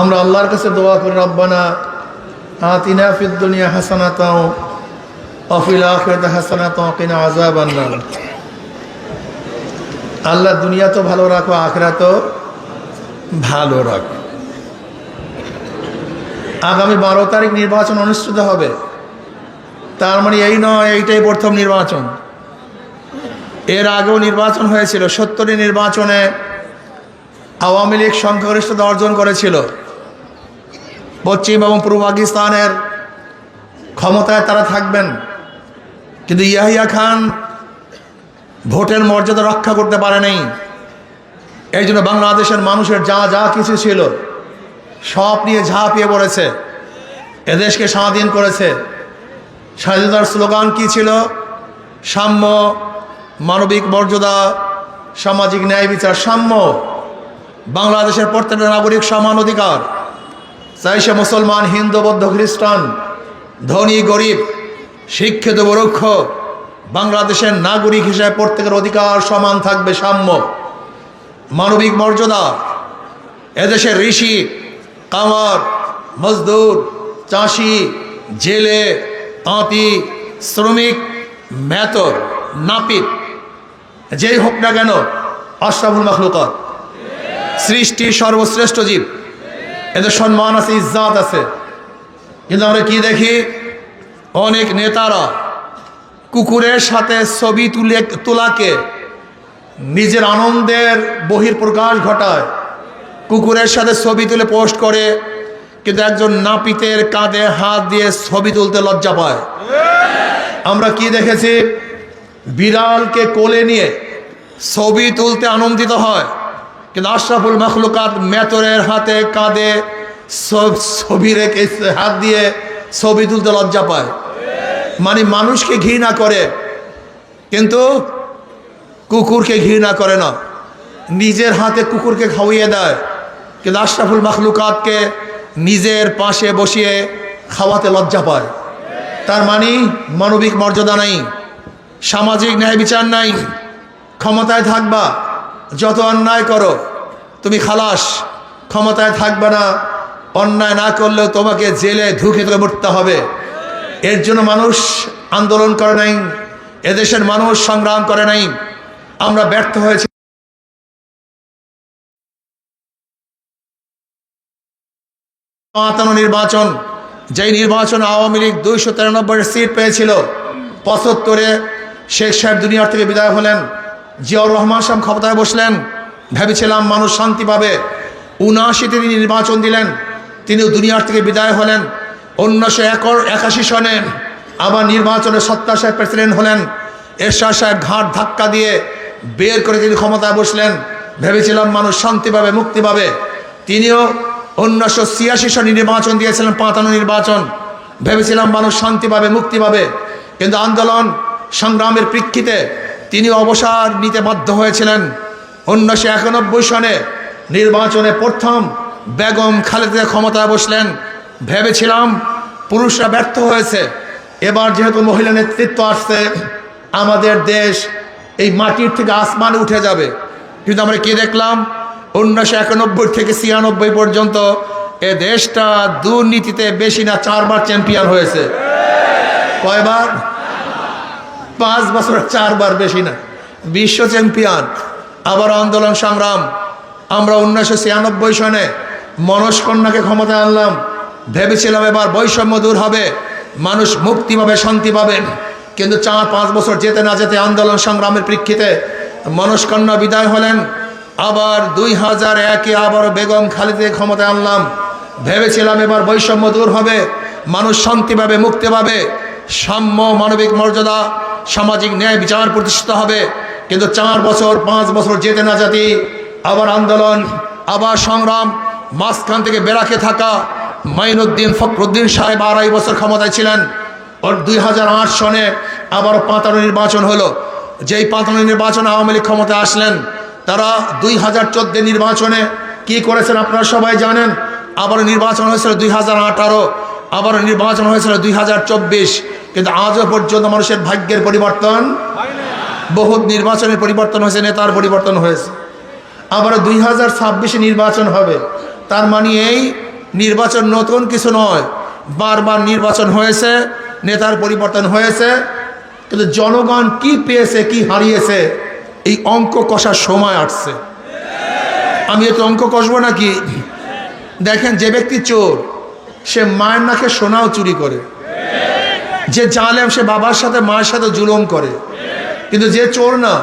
আমরা আল্লাহর কাছে দোয়া করি, রব্বানা আতিনা ফিদ দুনিয়া হাসানাতাও অফিল আখিরাতে হাসানাতাও কিনা আযাবান নার। আল্লাহ দুনিয়া তো ভালো রাখো আখেরাতও ভালো রাখো। আগামী বারো তারিখ নির্বাচন অনুষ্ঠিত হবে। তার মানে এই নয়, এইটাই প্রথম নির্বাচন। এর আগেও নির্বাচন হয়েছিল, সত্তরটি নির্বাচনে আওয়ামী লীগ সংখ্যাগরিষ্ঠতা অর্জন করেছিল। পশ্চিম এবং পূর্ব পাকিস্তানের ক্ষমতায় তারা থাকবেন। কিন্তু ইয়াহিয়া খান ভোটের মর্যাদা রক্ষা করতে পারে নাই। এই জন্য বাংলাদেশের মানুষের যা যা কিছু ছিল, সব নিয়ে ঝাঁপিয়ে পড়েছে। এদেশকে স্বাধীন করেছে। স্বাধীনতার স্লোগান কি ছিল? সাম্য, মানবিক মর্যাদা, সামাজিক ন্যায় বিচার, সাম্য। বাংলাদেশের প্রত্যেকটা নাগরিক সমান অধিকার। চাই সে মুসলমান, হিন্দু, বৌদ্ধ, খ্রিস্টান, ধনী, গরিব, শিক্ষিত বরক্ষ বাংলাদেশের নাগরিক হিসেবে প্রত্যেকের অধিকার সমান থাকবে সাম্য। মানবিক মর্যাদা, এদেশের ঋষি, কামার, মজদুর, চাষি, জেলে, তাঁতি, শ্রমিক, মেতর, নাপিত, যেই হোক না কেন, আশরাফুল মখলুকত, সৃষ্টির সর্বশ্রেষ্ঠ জীব। এদের সম্মান আছে, ইজ্জাত আছে। কিন্তু আমরা কি দেখি? অনেক নেতারা কুকুরের সাথে ছবি তুলে তোলাকে নিজের আনন্দের বহির্প্রকাশ ঘটায়। কুকুরের সাথে ছবি তুলে পোস্ট করে, কিন্তু একজন নাপিতের কাঁধে হাত দিয়ে ছবি তুলতে লজ্জা পায়। আমরা কি দেখেছি? বিড়ালকে কোলে নিয়ে ছবি তুলতে আনন্দিত হয়। কিন্তু আশরাফুল মখলুকাত মেতরের হাতে ছ- ছবি রেখে হাত দিয়ে ছবি তুলতে লজ্জা পায়। মানে মানুষকে ঘৃণা করে, কিন্তু কুকুরকে ঘৃণা করে না। নিজের হাতে কুকুরকে খাওয়িয়ে দেয়, কিন্তু আশরাফুল মখলুকাতকে নিজের পাশে বসিয়ে খাওয়াতে লজ্জা পায়। তার মানে মানবিক মর্যাদা নাই, সামাজিক ন্যায় বিচার নাই, ক্ষমতায় থাকবা যত অন্যায় করো, তুমি খালাস, ক্ষমতায় থাকবে না। অন্যায় না করলেও তোমাকে জেলে ধুকে ধুকে মরতে হবে। এর জন্য মানুষ আন্দোলন করে নাই, এদেশের মানুষ সংগ্রাম করে নাই। আমরা ব্যর্থ হয়েছি। নির্বাচন, যেই নির্বাচন আওয়ামী লীগ দুইশো তিরানব্বই সিট পেয়েছিল, পঁচাত্তরে শেখ সাহেব দুনিয়ার থেকে বিদায় হলেন। জিয়াউর রহমান সাহেব ক্ষমতায় বসলেন। ভেবেছিলাম মানুষ শান্তি পাবে। উনআশিতে তিনি নির্বাচন দিলেন। তিনি দুনিয়ার থেকে বিদায় হলেন। উনিশশো একর একাশি সনে আবার নির্বাচনে সত্তা সাহেব প্রেসিডেন্ট হলেন। এরশাদ সাহেব ঘাট ধাক্কা দিয়ে বের করে তিনি ক্ষমতায় বসলেন। ভেবেছিলাম মানুষ শান্তি পাবে, মুক্তি পাবে। তিনিও উনিশশো ছিয়াশি সনে নির্বাচন দিয়েছিলেন পাতানো নির্বাচন। ভেবেছিলাম মানুষ শান্তি পাবে, মুক্তি পাবে। কিন্তু আন্দোলন সংগ্রামের প্রেক্ষিতে তিনি অবসর নিতে বাধ্য হয়েছিলেন। উনিশশো একানব্বই সনে নির্বাচনে প্রথম বেগম খালেদা ক্ষমতায় বসলেন। ভেবেছিলাম পুরুষরা ব্যর্থ হয়েছে। এবার যেহেতু মহিলা নেতৃত্ব আসছে, আমাদের দেশ এই মাটির থেকে আসমানে উঠে যাবে। কিন্তু আমরা কি দেখলাম? উনিশশো একানব্বই থেকে ছিয়ানব্বই পর্যন্ত এ দেশটা দুর্নীতিতে বেশি না চারবার চ্যাম্পিয়ন হয়েছে। কয়বার? পাঁচ বছর চারবার বেশি না। বিশ্ব চ্যাম্পিয়ন আবার আন্দোলন সংগ্রাম। আমরা উনিশশো ছিয়ানব্বই সনে মনস্কন্যাকে ক্ষমতায় আনলাম। ভেবেছিলাম এবার বৈষম্য দূর হবে, মানুষ মুক্তি পাবে, শান্তি পাবে। কিন্তু চার, পাঁচ বছর যেতে না যেতে আন্দোলন সংগ্রামের প্রেক্ষিতে মনস্কন্যা বিদায় হলেন। আবার দুই হাজার একে আবার বেগম খালিদে ক্ষমতায় আনলাম। ভেবেছিলাম এবার বৈষম্য দূর হবে, মানুষ শান্তি পাবে, মুক্তি পাবে। সাম্য মানবিক মর্যাদা, সামাজিক ন্যায় বিচার প্রতিষ্ঠিত হবে। কিন্তু চার বছর, পাঁচ বছর যেতে না জাতি আবার আন্দোলন, আবার সংগ্রাম, মাঝখান থেকে বেরাকে থাকা মাইনুদ্দিন ফখরুদ্দিন সাহেব আড়াই বছর ক্ষমতায় ছিলেন। ওর দুই হাজার আট সনে আবারও পাতানো নির্বাচন হলো। যেই পাতানো নির্বাচন আওয়ামী লীগ ক্ষমতায় আসলেন, তারা দুই হাজার চোদ্দ নির্বাচনে কি করেছেন আপনারা সবাই জানেন? আবার নির্বাচন হয়েছিল দুই হাজার আঠারো। আবার নির্বাচন হয়েছিল দুই হাজার চব্বিশ। কিন্তু আজও পর্যন্ত মানুষের ভাগ্যের পরিবর্তন বহুত নির্বাচনের পরিবর্তন হয়েছে, নেতার পরিবর্তন হয়েছে। আবার দুই হাজার ছাব্বিশে নির্বাচন হবে। তার মানে এই নির্বাচন নতুন কিছু নয়। বারবার নির্বাচন হয়েছে, নেতার পরিবর্তন হয়েছে। কিন্তু জনগণ কি পেয়েছে, কি হারিয়েছে, এই অঙ্ক কষার সময় আসছে। আমি এত অঙ্ক কষবো নাকি? দেখেন যে ব্যক্তি চোর সে মায়ের নাকে সোনাও চুরি করে। যে জালেম সে বাবার সাথে, মায়ের সাথে জুলুম করে। কিন্তু যে চোর না,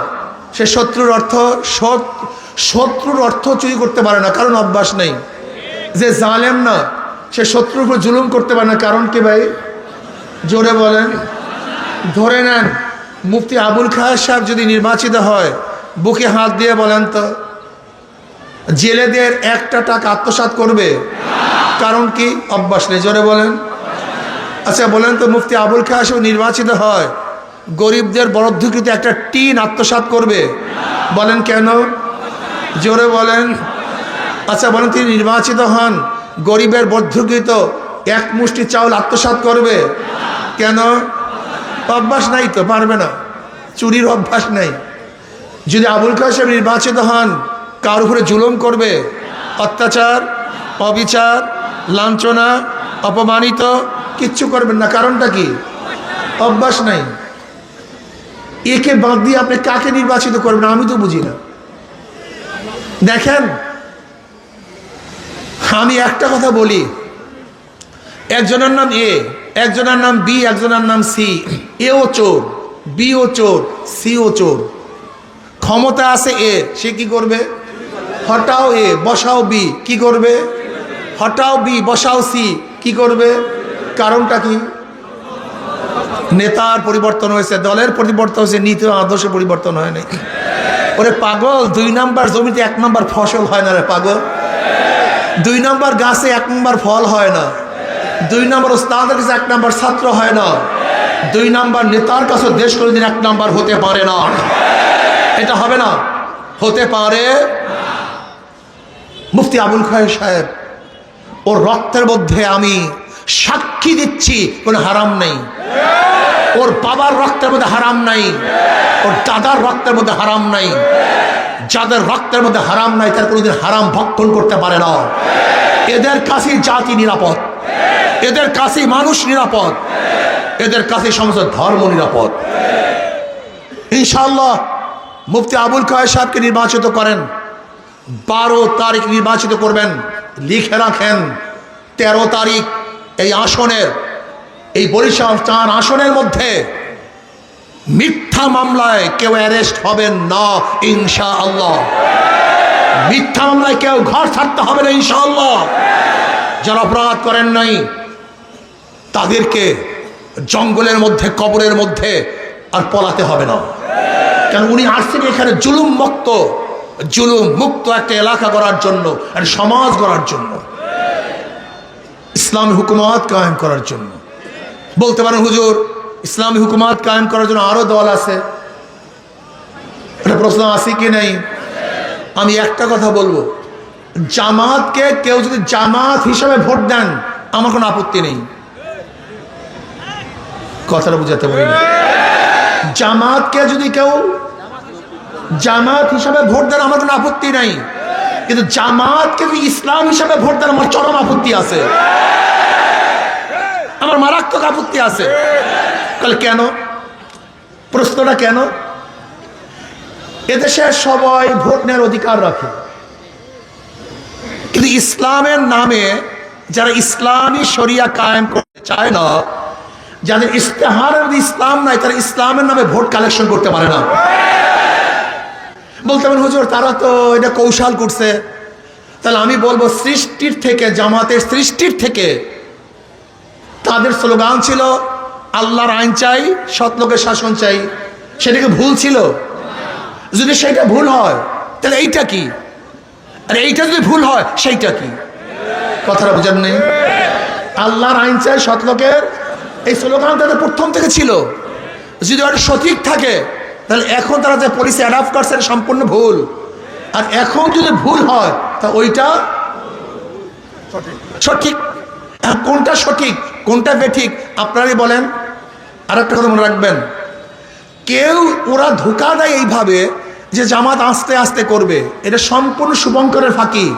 সে শত্রুর অর্থ শত- শত্রুর অর্থ চুরি করতে পারে না, কারণ অভ্যাস নেই। যে জালেম না, সে শত্রুর উপর জুলুম করতে পারে না, কারণ কি ভাই? জোরে বলেন। ধরে নেন, মুফতি আবুল খায়ের সাহেব যদি নির্বাচিত হয়, বুকে হাত দিয়ে বলেন তো, জেলেদের একটা টাকা আত্মসাৎ করবে? কারণ কি? অভ্যাস নেই জোরে বলেন। আচ্ছা বলেন তো, মুফতি আবুল সাহেব নির্বাচিত হয়, গরিবদের বরাদ্দকৃত একটা টিন আত্মসাৎ করবে? বলেন কেন? জোরে বলেন। আচ্ছা বলেন, তিনি নির্বাচিত হন, গরিবের বর্ধকৃত এক মুষ্টি চাউল আত্মসাৎ করবে? কেন? অভ্যাস নাই তো, পারবে না। চুরির অভ্যাস নাই। যদি আবুল কাসেম নির্বাচিত হন, কার উপরে জুলুম করবে? অত্যাচার? অবিচার? লাঞ্ছনা, অপমানিত, কিচ্ছু করবেন না। কারণটা কি? অভ্যাস নাই। একে বাদ দিয়ে আপনি কাকে নির্বাচিত করবেন আমি তো বুঝি না। দেখেন, আমি একটা কথা বলি। একজনের নাম এ, একজনের নাম বি, একজনের নাম সি। এও চোর, বি ও চোর, সি ও চোর। ক্ষমতা আছে এ, সে কি করবে? হটাও এ, বসাও বি, কি করবে? হটাও বি, বসাও সি, কি করবে? কারণটা কি? নেতার পরিবর্তন হয়েছে, দলের পরিবর্তন হয়েছে, নীতি আদর্শে পরিবর্তন হয় নাই। ওরে পাগল, দুই নাম্বার জমিতে এক নাম্বার ফসল হয় না রে পাগল। দুই নাম্বার গাছে এক নাম্বার ফল হয় না। দুই নাম্বার ওস্তাদের কাছে এক নাম্বার ছাত্র হয় না। দুই নাম্বার নেতার কাছে দেশ কোনোদিন এক নাম্বার হতে পারে না। এটা হবে না। হতে পারে মুফতি আবুল খায়ের সাহেব ওর রক্তের মধ্যে আমি সাক্ষী দিচ্ছি, কোনো হারাম নেই। ওর বাবার রক্তের মধ্যে হারাম নাই, ওর দাদার রক্তের মধ্যে হারাম নাই। যাদের রক্তের মধ্যে হারাম নাই, তার কোনোদিন হারাম ভক্ষণ করতে পারে না। এদের কাছে জাতি নিরাপদ। এদের কাছে মানুষ নিরাপদ। এদের কাছে সমস্ত ধর্ম নিরাপদ। ইনশাল্লাহ মুফতি আবুল কায়ের সাহেবকে নির্বাচিত করেন। বারো তারিখ নির্বাচিত করবেন। লিখে রাখেন। তেরো তারিখ এই আসনের, এই বরিশাল চার আসনের মধ্যে মিথ্যা মামলায় কেউ অ্যারেস্ট হবেন না ইনশা আল্লাহ মিথ্যা মামলায় কেউ ঘর ছাড়তে হবে না, ইনশাআল্লাহ। যারা অপরাধ করেন নাই, তাদেরকে জঙ্গলের মধ্যে, কবরের মধ্যে আর পলাতে হবে না। কারণ উনি আসছেন এখানে জুলুম মুক্ত জুলুম মুক্ত একটা এলাকা করার জন্য একটা সমাজ গড়ার জন্য। ইসলামী হুকুমত কায়েম করার জন্য। বলতে পারেন, হুজুর, ইসলামী হুকুমত কায়েম করার জন্য আরও দল আছে। এটা প্রশ্ন আছে কি নেই? আমি একটা কথা বলব। জামাতকে কেউ যদি জামাত হিসাবে ভোট দেন, আমার কোনো আপত্তি নেই। কথাটা বুঝাতে পারি জামাতকে যদি কেউ জামাত হিসাবে ভোট দেন আমার কোনো আপত্তি নাই। কিন্তু জামাতকে যদি ইসলাম হিসাবে ভোট দেন আমার চরম আপত্তি আছে। আমার মারাত্মক আপত্তি আছে। তাহলে কেন? প্রশ্নটা কেন? এদেশে সবাই ভোট নেওয়ার অধিকার রাখে। কিন্তু ইসলামের নামে যারা ইসলামী শরিয়া কায়েম করতে চায় না, যাদের ইস্তেহারের ইসলাম নাই, তারা ইসলামের নামে ভোট কালেকশন করতে পারে না। বলতে পারেন, হুজুর, তারা তো এটা কৌশল করছে। তাহলে আমি বলব, সৃষ্টির থেকে, জামাতের সৃষ্টির থেকে তাদের স্লোগান ছিল, আল্লাহর আইন চাই, সৎ লোকের শাসন চাই। সেটাকে ভুল ছিল? যদি সেটা ভুল হয়, তাহলে এইটা কি? আর এইটা যদি ভুল হয়, সেইটা কি? কথাটা বুঝেন নেই? আল্লাহর আইন চাই, সৎ লোকের, এই স্লোগান তাদের প্রথম থেকে ছিল। যদি ওটা সঠিক থাকে তাহলে এখন তারা যে পলিসি অ্যাডাপ্ট করছে এটা সম্পূর্ণ ভুল। আর এখন যদি ভুল হয়, তা ওইটা সঠিক। কোনটা সঠিক, কোনটা বেঠিক, আপনারাই বলেন। আর একটা কথা মনে রাখবেন। কেউ, ওরা ধোকা দেয় এইভাবে যে জামাত আস্তে আস্তে করবে। এটা সম্পূর্ণ শুভঙ্করের ফাঁকি।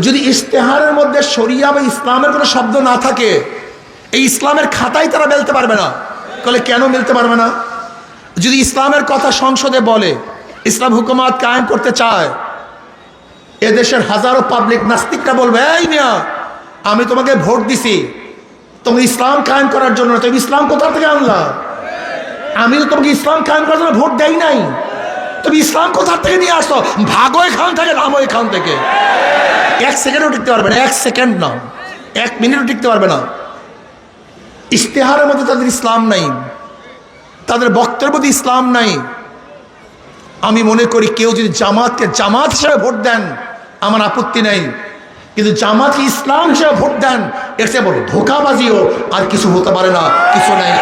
যদি ইশতেহারের মধ্যে শরিয়া বা ইসলামের কোনো শব্দ না থাকে, এই ইসলামের খাতাই তারা মেলতে পারবে না। তাহলে কেন মিলতে পারবে না? যদি ইসলামের কথা সংসদে বলে, ইসলাম হুকুমাত কায়েম করতে চায়, এদেশের হাজারো পাবলিক নাস্তিকরা বলবে, এই মিয়া, আমি তোমাকে ভোট দিছি। তুমি ইসলাম কায়েম করার জন্য, তুমি ইসলাম কোথা থেকে আনলা? আমি তো তোমাকে ইসলাম কায়েম করার জন্য ভোট দেই নাই। তুমি ইসলাম কোথা থেকে নিয়ে আসো ভাগো এখান থেকে, নামো এখান থেকে। এক সেকেন্ডও টিকতে পারবে না, এক সেকেন্ড না। এক মিনিটও টিকতে পারবে না। ইশতেহারের মধ্যে তাদের ইসলাম নাই। তাদের বক্তের প্রতি ইসলাম নাই। আমি মনে করি কেউ যদি জামাতকে জামাত হিসেবে ভোট দেন, আমার আপত্তি নেই। কিন্তু জামাতকে ইসলাম হিসেবে ভোট দেন, এর চেয়ে বড় ধোকাবাজিও আর কিছু হতে পারে না, কিছু নেই।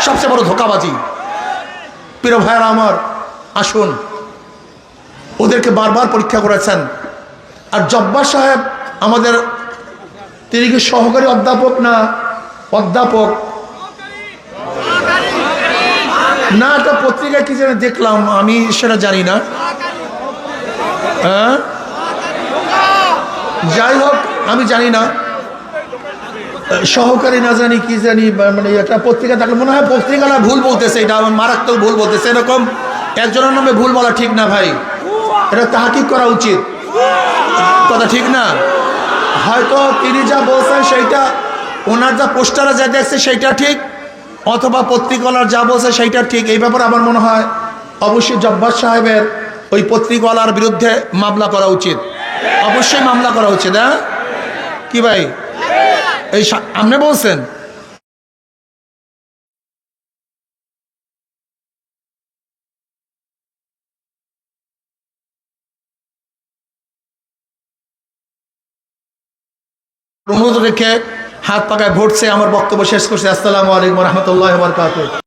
সবচেয়ে বড় ধোকাবাজি। প্রিয় ভাইয়েরা আমার, আসুন। ওদেরকে বারবার পরীক্ষা করেছেন। আর জব্বার সাহেব আমাদের তিনি কি সহকারী অধ্যাপক না, অধ্যাপক? না একটা পত্রিকায় কি যেন দেখলাম, আমি সেটা জানি না। হ্যাঁ? যাই হোক, আমি জানি না। সহকারী না জানি কি জানি মানে একটা পত্রিকা থাকলে মনে হয় পত্রিকাটা ভুল বলতেছে, এটা আমার মারাত্মক ভুল বলতেছে। এরকম একজনের নামে ভুল বলা ঠিক না ভাই। এটা তাহাকিক করা উচিত। কথা ঠিক না? হয়তো তিনি যা বলছেন সেইটা, ওনার যা পোস্টারে যা দেখছে সেইটা ঠিক। অথবা পত্রিকালার যা বলছে সেইটা ঠিক এই ব্যাপারে আমার মনে হয় অবশ্যই জব্বার সাহেবের ওই পত্রিকালার বিরুদ্ধে মামলা করা উচিত। অবশ্যই মামলা করা উচিত হ্যাঁ? কি ভাই? এই আপনি বলছেন? অনুরোধ রেখে হাত পাকায় ভরছে আমার বক্তব্য শেষ করছে। আসসালামু আলাইকুম রহমতুল্লাহ বরকাত